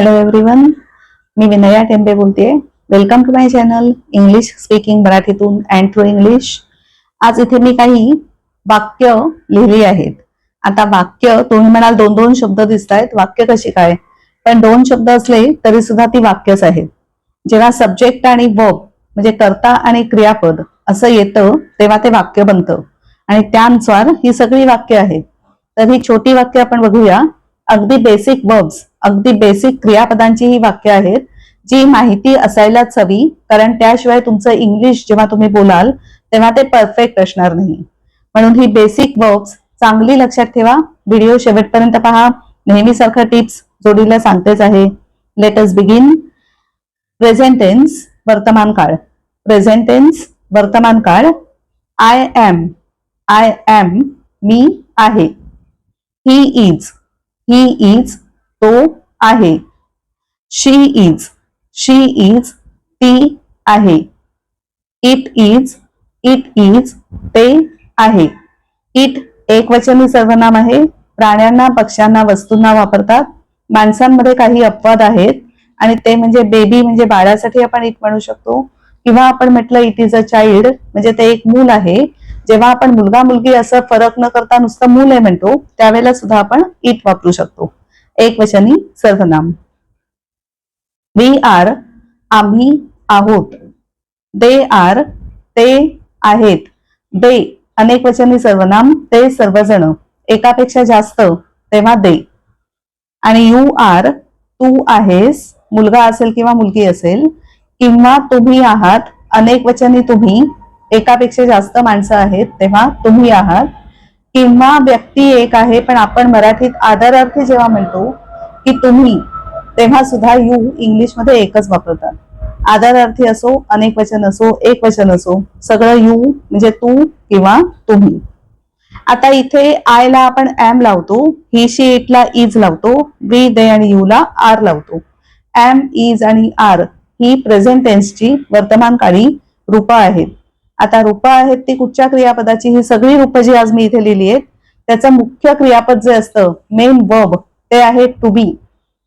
Hello everyone मी विनया टेंबे बोलतेय. Welcome to my channel English speaking मराठीतून अँड थ्रू इंग्लिश आज इथे मी काही वाक्य लिहिली आहेत. आता वाक्य तुम्ही म्हणाल दोन दोन शब्द दिसत आहेत वाक्य कशी काय? पण दोन शब्द असले तरी सुद्धा ती वाक्यच आहेत. जेव्हा सब्जेक्ट आणि वर्ब म्हणजे कर्ता आणि क्रियापद असं येतं तेव्हा ते वाक्य बनतं. आणि त्यानुसार ही सगळी वाक्य आहेत. तर ही छोटी वाक्य आपण बघूया. अगदी बेसिक वर्ब्स अगदी बेसिक क्रियापदांची ही वाक्य आहेत जी माहिती असायलाच हवी कारण त्याशिवाय तुमचं इंग्लिश जेव्हा तुम्ही बोलाल तेव्हा ते परफेक्ट असणार नाही. म्हणून ही बेसिक वर्ब्स चांगली लक्षात ठेवा. व्हिडिओ शेवटपर्यंत पहा. नेहमीसारखं टिप्स जोडीला सांगतेच आहे. लेटस बिगिन प्रेझेंटेन्स वर्तमान काळ. प्रेझेंटेन्स वर्तमान काळ. आय एम आय एम मी आहे. ही इज ही इज तो आहे. शी इज शी इज ती आहे. इट इज इट इज ते आहे. इट एक वचनी सर्वनाम आहे. प्राण्यांना पक्ष्यांना वस्तूंना वापरतात. माणसांमध्ये काही अपवाद आहेत. आणि ते म्हणजे बेबी म्हणजे बाळासाठी आपण इट म्हणू शकतो. किंवा आपण म्हटलं इट इज अ चाइल्ड म्हणजे ते एक मूल आहे. जेव्हा आपण मुलगा मुलगी असं फरक न करता नुसतं मूल आहे म्हणतो त्यावेळेला सुद्धा आपण इट वापरू शकतो. एक वचनी सर्वनाम. वी आर आम्ही आहोत. दे आर ते आहेत. दे अनेक वचनी सर्वनाम ते सर्वजण. एकापेक्षा जास्त तेव्हा दे आणि यू आर तू आहेस मुलगा असेल किंवा मुलगी असेल किंवा तुम्ही आहात अनेक वचनी तुम्ही एकापेक्षा जास्त माणसं आहेत तेव्हा तुम्ही आहात. किंवा व्यक्ती एक आहे पण आपण मराठीत आदरार्थी जेव्हा म्हणतो की तुम्ही तेव्हा सुद्धा यू इंग्लिशमध्ये एकच वापरतात. आदरार्थी असो अनेक वचन असो एक वचन असो सगळं यू म्हणजे तू किंवा तुम्ही. आता इथे आय ला आपण एम लावतो ही शी इट ला इज लावतो वी दे आणि यू ला आर लावतो. एम इज आणि आर ही प्रेझेंट टेन्सची वर्तमान काळी रूपं आहेत. आता रूपं आहेत ती कुठच्या क्रियापदाची? ही सगळी रूपं जी आज मी इथे लिहिली आहेत त्याचं मुख्य क्रियापद जे असतं मेन वर्ब ते आहे टू बी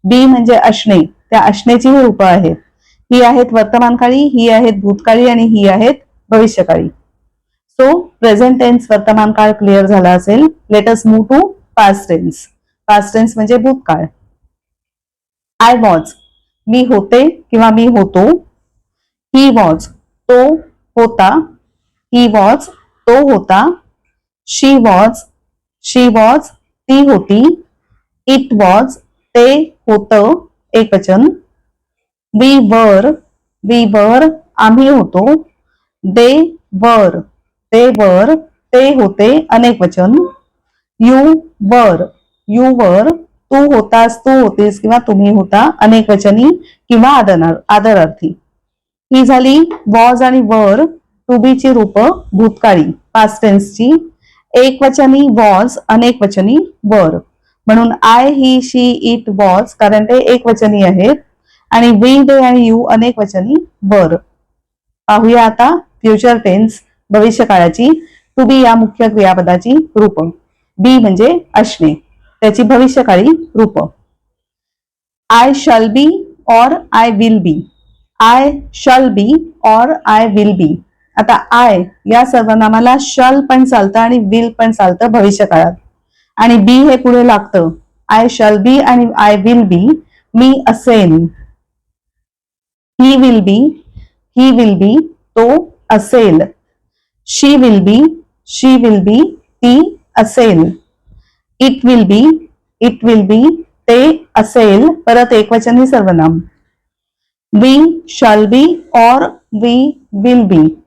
बी म्हणजे असणे. त्या असण्याची ही रूपं आहेत. ही आहेत वर्तमानकाळी ही आहेत भूतकाळी आणि ही आहेत भविष्यकाळी. सो प्रेझेंट टेन्स वर्तमान काळ क्लिअर झाला असेल. Let's move to past tense past tense म्हणजे भूतकाळ. आय वॉज मी होते किंवा मी होतो. ही वॉज तो होता ही वॉज तो होता शी वॉज शी वॉज ती होती इट वॉज ते होत एक वचन. वी वर वी वर आम्ही होतो दे वर ते वर ते होते अनेक वचन. यू वर यू वर तू होतास तू होतीस किंवा तुम्ही होता अनेक वचनी किंवा आदर आदरार्थी. ही झाली वॉज आणि वर टू बी ची रूप भूतकाळी पास्ट टेन्सची एक वचनी वॉज अनेक वचनी वर म्हणून I he she it was कारण ते एक वचनी आहेत. आणि वी दे आणि यू अनेक वचनी वर पाहूया आता फ्युचर टेन्स भविष्यकाळाची टू बी या मुख्य क्रियापदाची रूप. बी म्हणजे असणे त्याची भविष्यकाळी रूप. आय शल बी और I will be I shall be और आय विल बी आता आय या सर्वनामाला शल पण चालतं आणि विल पण चालतं भविष्य काळात. आणि बी हे पुढे लागतं. आय शल बी आणि आय विल बी मी असेन. He will be he will be तो असेल. शी will be she will be ती असेल. It will be it will be ते असेल. परत एकवचनी सर्वनाम. वी शाल बी और we will be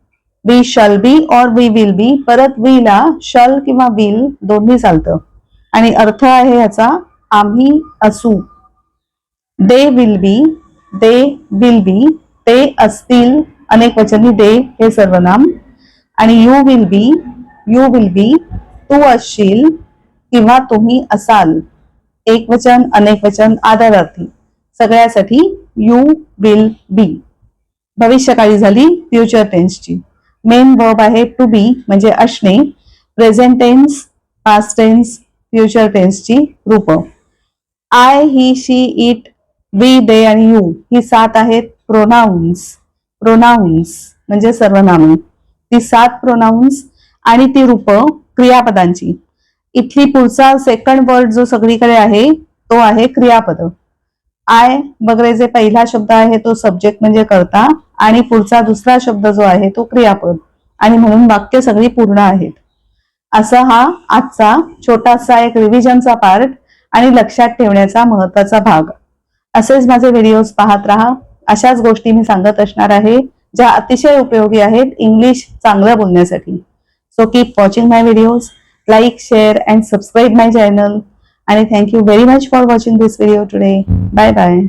we shall be और वी विल बी परत वी ला शल किंवा विल दोन्ही चालतं. आणि अर्थ आहे याचा आम्ही असू. They will be they will be ते असतील. अनेक वचनी दे हे सर्वनाम. आणि you will be you will be तू असशील किंवा तुम्ही असाल. एक वचन अनेक वचन आदरार्थी. सगळ्यासाठी यू विल बी भविष्यकाळी झाली फ्युचर टेन्सची मेन वर्ब आहे टू बी म्हणजे असणे present tense past tense future टेन्सची रूप. I he she it we they आणि यू ही सात आहेत प्रोनाऊन्स प्रोनाऊन्स म्हणजे सर्वनामे. ती सात प्रोनाऊन्स आणि ती रूप क्रियापदांची. इथली पुढचा सेकंड वर्ड जो सगळीकडे आहे तो आहे क्रियापद. आय वगैरे जे पहिला शब्द आहे तो सब्जेक्ट म्हणजे करता आणि पुढचा दुसरा शब्द जो आहे तो क्रियापद. आणि म्हणून वाक्य सगळी पूर्ण आहेत. असा हा आजचा छोटासा एक रिव्हिजनचा पार्ट आणि लक्षात ठेवण्याचा महत्त्वाचा भाग. असेच माझे व्हिडिओज पाहत राहा. अशाच गोष्टी मी सांगत असणार आहे ज्या अतिशय उपयोगी आहेत इंग्लिश चांगलं बोलण्यासाठी. So keep watching my videos like share and subscribe my channel आणि thank you very much for watching this video today bye bye